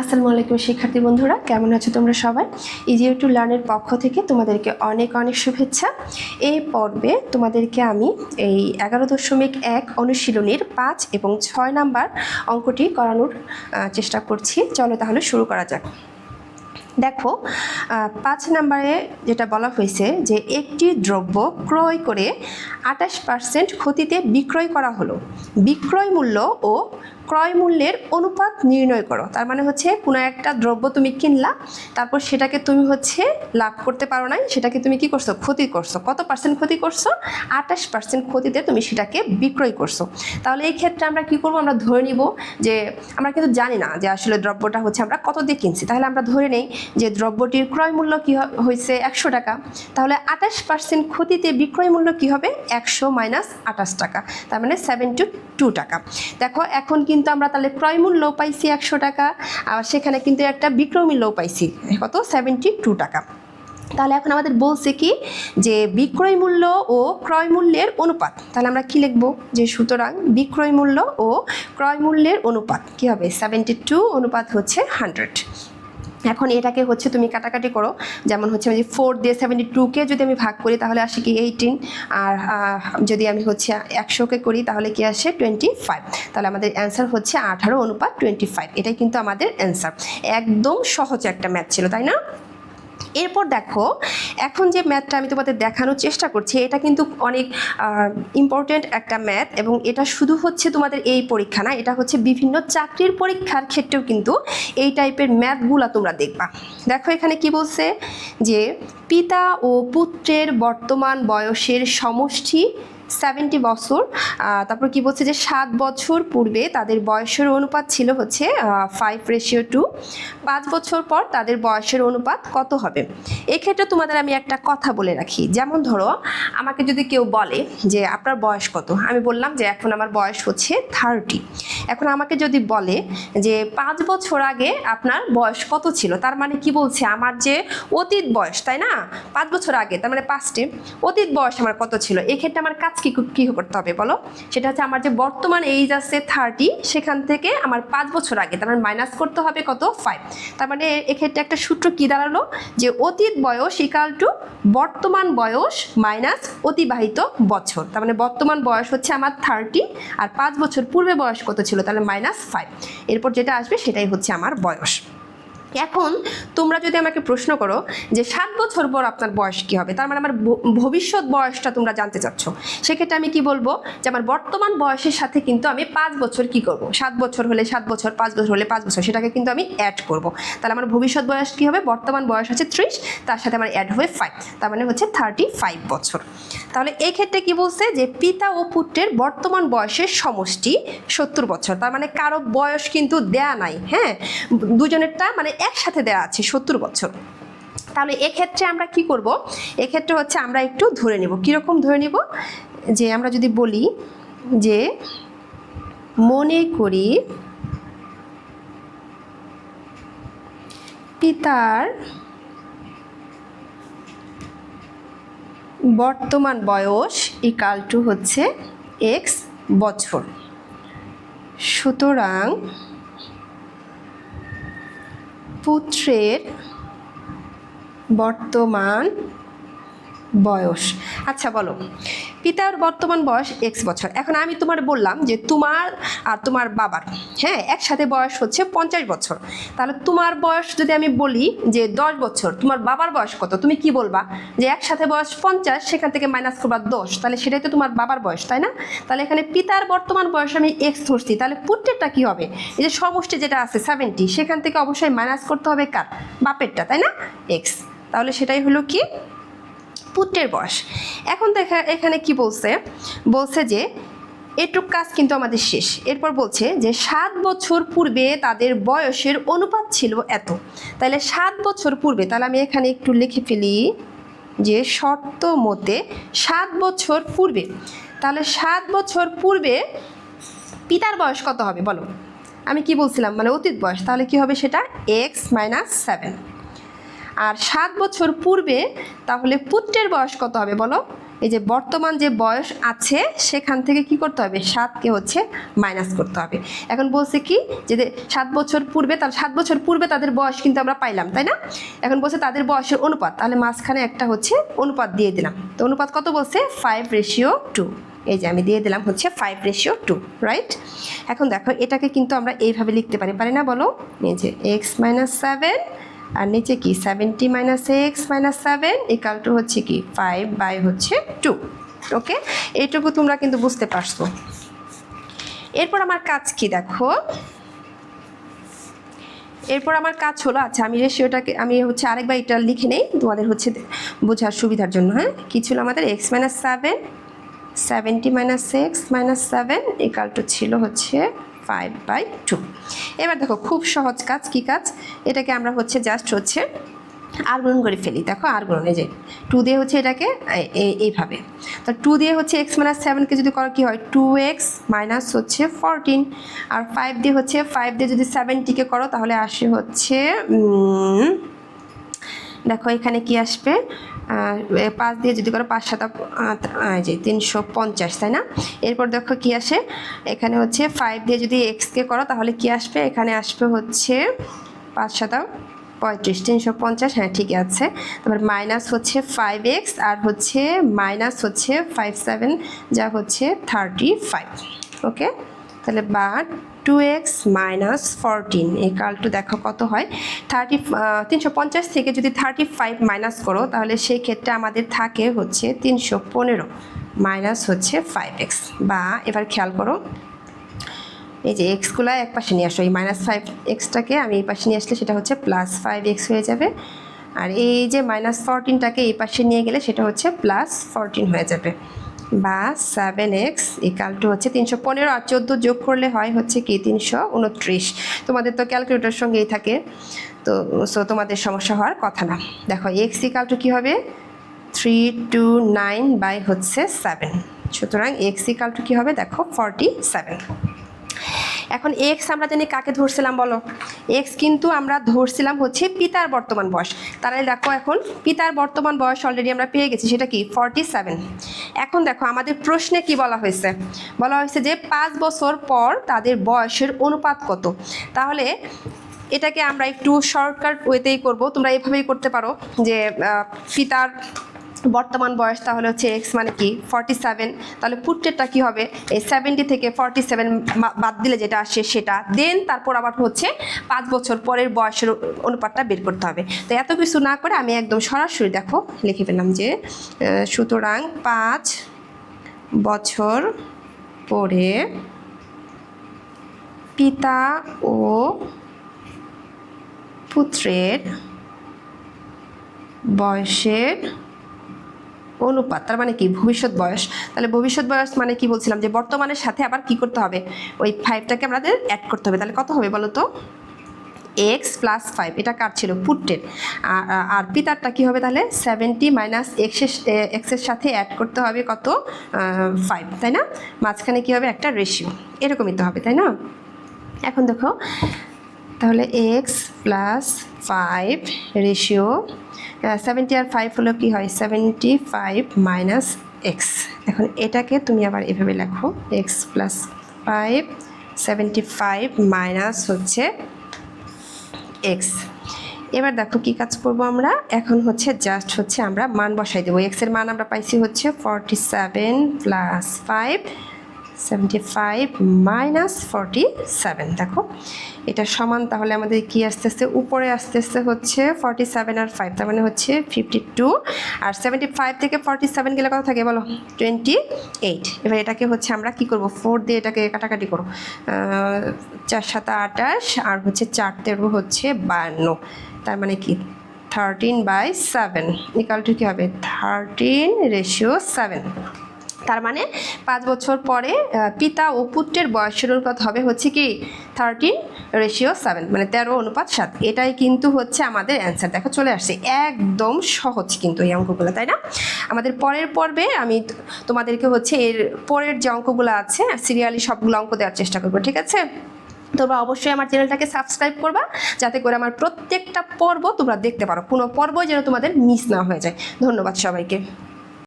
আসসালামু আলাইকুম শিক্ষার্থী বন্ধুরা, কেমন আছো তোমরা সবাই? ইজিও টু লার্নের পক্ষ থেকে তোমাদেরকে অনেক অনেক শুভেচ্ছা। এই পর্বে তোমাদেরকে আমি এই এগারো দশমিক এক অনুশীলনীর পাঁচ এবং ছয় নাম্বার অঙ্কটি করানোর চেষ্টা করছি। চলো তাহলে শুরু করা যাক। দেখো পাঁচ নম্বরে যেটা বলা হয়েছে যে একটি দ্রব্য ক্রয় করে আঠাশ পার্সেন্ট ক্ষতিতে বিক্রয় করা হলো। বিক্রয় মূল্য ও ক্রয় মূল্যের অনুপাত নির্ণয় করো। তার মানে হচ্ছে কোনো একটা দ্রব্য তুমি কিনলা, তারপর সেটাকে তুমি হচ্ছে লাভ করতে পারো নাই, সেটাকে তুমি কি করছ? ক্ষতি করছ। কত পার্সেন্ট ক্ষতি করছ? আঠাশ পার্সেন্ট ক্ষতিতে তুমি সেটাকে বিক্রয় করছ। তাহলে এই ক্ষেত্রে আমরা কি করব? আমরা ধরে নিব যে, আমরা কিন্তু জানি না যে আসলে দ্রব্যটা হচ্ছে আমরা কত দিয়ে কিনছি। তাহলে আমরা ধরে নেই যে দ্রব্যটির ক্রয় মূল্য কী হয়েছে একশো টাকা। তাহলে আঠাশ পার্সেন্ট ক্ষতিতে বিক্রয় মূল্য কী হবে? একশো মাইনাস আঠাশ টাকা। তার মানে সেভেন টু টু টাকা। দেখো, এখন কিন্তু আমরা তাহলে ক্রয় মূল্য পাইছি একশো টাকা, আর সেখানে কিন্তু একটা বিক্রয় মূল্যও পাইছি, কত? সেভেন্টি টু টাকা। তাহলে এখন আমাদের বলছে কি যে বিক্রয় মূল্য ও ক্রয় মূল্যের অনুপাত। তাহলে আমরা কি লিখব? যে সুতরাং বিক্রয় মূল্য ও ক্রয় মূল্যের অনুপাত কি হবে? সেভেন্টি টু অনুপাত হচ্ছে হান্ড্রেড এখন এটাকে হচ্ছে তুমি কাটাকাটি করো। যেমন হচ্ছে আমি ফোর দিয়ে সেভেন্টি টুকে যদি আমি ভাগ করি, তাহলে আসে কি এইটিন আর যদি আমি হচ্ছে একশোকে করি, তাহলে কি আসে টোয়েন্টি ফাইভ তাহলে আমাদের অ্যান্সার হচ্ছে আঠারো অনুপাত টোয়েন্টি ফাইভ এটাই কিন্তু আমাদের অ্যান্সার একদম সহজ একটা ম্যাথ ছিল, তাই না? এরপর দেখো, এখন যে ম্যাথটা আমি তোমাদের দেখানোর চেষ্টা করছি, এটা কিন্তু অনেক ইম্পর্ট্যান্ট একটা ম্যাথ এবং এটা শুধু হচ্ছে তোমাদের এই পরীক্ষা না, এটা হচ্ছে বিভিন্ন চাকরির পরীক্ষার ক্ষেত্রেও কিন্তু এই টাইপের ম্যাথগুলা তোমরা দেখবা। দেখো এখানে কি বলছে যে, পিতা ও পুত্রের বর্তমান বয়সের সমষ্টি সেভেন্টি বছর। তারপর কি বলছে যে, সাত বছর পূর্বে তাদের বয়সের অনুপাত ছিল হচ্ছে ফাইভ রেশিও টু পাঁচ বছর পর তাদের বয়সের অনুপাত কত হবে? এক্ষেত্রে তোমাদের আমি একটা কথা বলে রাখি। যেমন ধরো, আমাকে যদি কেউ বলে যে, আপনার বয়স কত? আমি বললাম যে, এখন আমার বয়স হচ্ছে থার্টি এখন আমাকে যদি বলে যে পাঁচ বছর আগে আপনার বয়স কত ছিল? তার মানে কি বলছে? আমার যে অতীত বয়স, তাই না? পাঁচ বছর আগে, তার মানে পাঁচটে। অতীত বয়স আমার কত ছিল? এক্ষেত্রে আমার কাজ কি, কী করতে হবে বলো? সেটা হচ্ছে আমার যে বর্তমান এইজ আছে থার্টি সেখান থেকে আমার পাঁচ বছর আগে, তার মানে মাইনাস করতে হবে কত? ফাইভ তার মানে এক্ষেত্রে একটা সূত্র কী দাঁড়াল? যে অতীত বয়স ইকাল টু বর্তমান বয়স মাইনাস অতিবাহিত বছর। তার মানে বর্তমান বয়স হচ্ছে আমার থার্টি আর পাঁচ বছর পূর্বে বয়স কত ছিল? তাহলে মাইনাস ফাইভ এরপর যেটা আসবে সেটাই হচ্ছে আমার বয়স। এখন তোমরা যদি আমাকে প্রশ্ন করো যে সাত বছর পর আপনার বয়স কী হবে, তার মানে আমার ভবিষ্যৎ বয়সটা তোমরা জানতে চাচ্ছ, সেক্ষেত্রে আমি কি বলব যে আমার বর্তমান বয়সের সাথে কিন্তু আমি পাঁচ বছর কি করব? সাত বছর হলে সাত বছর, পাঁচ বছর হলে পাঁচ বছর, সেটাকে কিন্তু আমি অ্যাড করব। তাহলে আমার ভবিষ্যৎ বয়স কী হবে? বর্তমান বয়স হচ্ছে ত্রিশ, তার সাথে আমার অ্যাড হবে ফাইভ তার মানে হচ্ছে থার্টি ফাইভ বছর। তাহলে এই ক্ষেত্রে কি বলছে যে পিতা ও পুত্রের বর্তমান বয়সের সমষ্টি সত্তর বছর, তার মানে কারও বয়স কিন্তু দেয়া নাই হ্যাঁ? দুজনেরটা মানে একসাথে দেওয়া আছে সত্তর বছর। তাহলে এক্ষেত্রে আমরা কি করব? এক্ষেত্রে হচ্ছে আমরা একটু ধরে নেব। কীরকম ধরে নেব? যে আমরা যদি বলি যে মনে করি পিতার বর্তমান বয়স ইকাল টু হচ্ছে এক্স বছর। সুতরাং পুত্রের বর্তমান বয়স। আচ্ছা বলো। পিতার বর্তমান বয়স এক্স বছর। এখন আমি তোমার বললাম যে তোমার আর তোমার বাবার হ্যাঁ একসাথে বয়স হচ্ছে পঞ্চাশ বছর। তাহলে তোমার বয়স যদি আমি বলি যে দশ বছর, তোমার বাবার বয়স কত? তুমি কি বলবা? যে একসাথে বয়স পঞ্চাশ, সেখান থেকে মাইনাস করবা দশ। তাহলে সেটাই তো তোমার বাবার বয়স, তাই না? তাহলে এখানে পিতার বর্তমান বয়স আমি এক্স ধরছি। তাহলে পুত্রেরটা কি হবে? এই যে সমষ্টি যেটা আছে সেভেন্টি সেখান থেকে অবশ্যই মাইনাস করতে হবে কার? বাপেরটা, তাই না? এক্স তাহলে সেটাই হলো কি? পুত্রের বয়স। এখন দেখা, এখানে কি বলছে? বলছে যে, এটুক কাজ কিন্তু আমাদের শেষ। এরপর বলছে যে, সাত বছর পূর্বে তাদের বয়সের অনুপাত ছিল এত। তাহলে সাত বছর পূর্বে, তাহলে আমি এখানে একটু লিখে ফেলি যে, শর্ত মতে সাত বছর পূর্বে, তাহলে সাত বছর পূর্বে পিতার বয়স কত হবে? বলো। আমি কি বলছিলাম? মানে অতীত বয়স। তাহলে কি হবে সেটা? X minus seven. আর সাত বছর পূর্বে তাহলে পুত্রের বয়স কত হবে বলো? এই যে বর্তমান যে বয়স আছে, সেখান থেকে কি করতে হবে? সাতকে হচ্ছে মাইনাস করতে হবে। এখন বলছে কি? যে সাত বছর পূর্বে তাহলে সাত বছর পূর্বে তাদের বয়স কিন্তু আমরা পাইলাম, তাই না? এখন বলছে তাদের বয়সের অনুপাত। তাহলে মাঝখানে একটা হচ্ছে অনুপাত দিয়ে দিলাম। তো অনুপাত কত বলছে? ফাইভ রেশিও টু এই যে আমি দিয়ে দিলাম হচ্ছে ফাইভ রেশিও টু রাইট এখন দেখো, এটাকে কিন্তু আমরা এইভাবে লিখতে পারি। পারি না বলো? এই যে এক্স মাইনাস সেভেন আর নিচে কি? Seventy minus x minus seven equal two হচ্ছে কি? ফাইভ বাই হচ্ছে টু ওকে এইটুকু তোমরা কিন্তু বুঝতে পারছ। এরপর আমার কাজ কি দেখো? এরপর আমার কাজ হলো আচ্ছা আমি রেশিওটাকে আমি হচ্ছে আরেকবার এটা লিখে নেই, তোমাদের হচ্ছে বোঝার সুবিধার জন্য হ্যাঁ? কী ছিল আমাদের? X minus seven seventy minus x minus seven equal two ছিল হচ্ছে ফাইভ বাই টু এবার দেখো, খুব সহজ কাজ, কি কাজ? এটাকে আমরা হচ্ছে জাস্ট হচ্ছে আর গুণন করে ফেলি। দেখো আর গুণন যে টু দিয়ে হচ্ছে এটাকে এই- এই- এইভাবে। তো টু দিয়ে হচ্ছে এক্স মাইনাস সেভেনকে যদি করো, কী হয়? টু এক্স মাইনাস হচ্ছে ফোরটিন আর ফাইভ দিয়ে হচ্ছে ফাইভ দিয়ে যদি সেভেনটিকে করো, তাহলে আসে হচ্ছে দেখো, এখানে কি আসবে? পাঁচ দিয়ে যদি করো পাঁচ সাত যে তিনশো পঞ্চাশ, তাই না? এরপর দেখো কি আসে? এখানে হচ্ছে ফাইভ দিয়ে যদি এক্সকে করো, তাহলে কি আসবে? এখানে আসবে হচ্ছে পাঁচ সাতা পঁয়ত্রিশ, তিনশো পঞ্চাশ হ্যাঁ ঠিক আছে। তারপর মাইনাস হচ্ছে ফাইভ এক্স আর হচ্ছে মাইনাস হচ্ছে ফাইভ সেভেন যা হচ্ছে থার্টি ফাইভ ওকে তাহলে বা two x minus fourteen equal two দেখো কত হয়? থার্টি তিনশো পঞ্চাশ থেকে যদি থার্টি ফাইভ মাইনাস করো, তাহলে সেই ক্ষেত্রে আমাদের থাকে হচ্ছে তিনশো পনেরো মাইনাস হচ্ছে ফাইভ এক্স বা এবার খেয়াল করো, এই যে এক্সগুলো এক পাশে নিয়ে আসো, এই মাইনাস ফাইভ এক্সটাকে আমি এই পাশে নিয়ে আসলে সেটা হচ্ছে প্লাস ফাইভ এক্স হয়ে যাবে। আর এই যে মাইনাস ফোরটিনটাকে এই পাশে নিয়ে গেলে সেটা হচ্ছে প্লাস ফোরটিন হয়ে যাবে। বা সেভেন এক্স ইকাল টু হচ্ছে তিনশো পনেরো আর চোদ্দ যোগ করলে হয় হচ্ছে কি তিনশো উনত্রিশ। তোমাদের তো ক্যালকুলেটার সঙ্গেই থাকে। তো সো তোমাদের সমস্যা হওয়ার কথা না। দেখো এক্স ইকাল টু কী হবে? থ্রি টু নাইন বাই হচ্ছে সেভেন সুতরাং এক্স ইকাল টু কী হবে? দেখো ফর্টি সেভেন এখন এক্স আমরা জানি কাকে ধরছিলাম বলো? এক্স কিন্তু আমরা ধরছিলাম হচ্ছে পিতার বর্তমান বয়স। তাহলে দেখো এখন পিতার বর্তমান বয়স অলরেডি আমরা পেয়ে গেছি, সেটা কি? ফর্টি সেভেন এখন দেখো আমাদের প্রশ্নে কি বলা হয়েছে? বলা হয়েছে যে পাঁচ বছর পর তাদের বয়সের অনুপাত কত? তাহলে এটাকে আমরা একটু শর্টকাট ওয়েতেই করব। তোমরা এভাবেই করতে পারো যে পিতার বর্তমান বয়স তাহলে হচ্ছে এক্স মানে কি? ফর্টি সেভেন তাহলে পুট্টেরটা কী হবে? এই সেভেন্টি থেকে ফর্টি সেভেন বাদ দিলে যেটা আসে সেটা। দেন তারপর আবার হচ্ছে পাঁচ বছর পরের বয়সের অনুপাতটা বের করতে হবে। তো এত কিছু না করে আমি একদম সরাসরি দেখো, লিখে পেলাম যে সুতরাং পাঁচ বছর পরে পিতা ও পুত্রের বয়সের অনুপাত তার মানে কি? ভবিষ্যৎ বয়স। তাহলে ভবিষ্যৎ বয়স মানে কি বলছিলাম? যে বর্তমানের সাথে আবার কি করতে হবে? ওই ফাইভটাকে আমাদের অ্যাড করতে হবে। তাহলে কত হবে বলো তো? এক্স প্লাস ফাইভ এটা কার ছিল? পুট্টের আর পিতারটা কী হবে তাহলে? সেভেন্টি মাইনাস এক্সের এক্সের সাথে অ্যাড করতে হবে কত? ফাইভ তাই না? মাঝখানে কী হবে? একটা রেশিও এরকমই তো হবে, তাই না? এখন দেখো, তাহলে x plus five ratio seventy আর ফাইভ হলো কি হয়? সেভেন্টি ফাইভ মাইনাস এক্স এখন এটাকে তুমি আবার এভাবে লেখো x plus five seventy five minus হচ্ছে এক্স এবার দেখো কি কাজ করব আমরা? এখন হচ্ছে জাস্ট হচ্ছে আমরা মান বসাই দেবো। এক্সের মান আমরা পাইছি হচ্ছে forty seven plus five seventy five minus forty seven দেখো, এটা সমান, তাহলে আমাদের কি আস্তে আস্তে উপরে আস্তে আস্তে হচ্ছে ফর্টি সেভেন আর ফাইভ তার মানে হচ্ছে ফিফটি টু আর সেভেন্টি ফাইভ থেকে ফর্টি সেভেন গেলে কত থাকে বলো? টোয়েন্টি এইট এবার এটাকে হচ্ছে আমরা কি করব? ফোর দিয়ে এটাকে কাটাকাটি করো চার সাতা আটাশ আর হচ্ছে চার তেরো হচ্ছে বান্ন। তার মানে কি? থার্টিন বাই সেভেন ইকাল কী হবে? থার্টিন রেশিও সেভেন তার মানে পাঁচ বছর পরে পিতা ও পুত্রের বয়সের অনুপাত হবে হচ্ছে কি থার্টিন রেশিও সেভেন মানে তেরো অনুপাত সাত। এটাই কিন্তু হচ্ছে আমাদের অ্যান্সার দেখো চলে আসছে। একদম সহজ কিন্তু এই অঙ্কগুলো, তাই না? আমাদের পরের পর্বে আমি তোমাদেরকে হচ্ছে এর পরের যে অঙ্কগুলো আছে সিরিয়ালি সবগুলো অঙ্ক দেওয়ার চেষ্টা করব, ঠিক আছে? তোমরা অবশ্যই আমার চ্যানেলটাকে সাবস্ক্রাইব করবা, যাতে করে আমার প্রত্যেকটা পর্ব তোমরা দেখতে পারো। কোনো পর্ব যেন তোমাদের মিস না হয়ে যায়। ধন্যবাদ সবাইকে।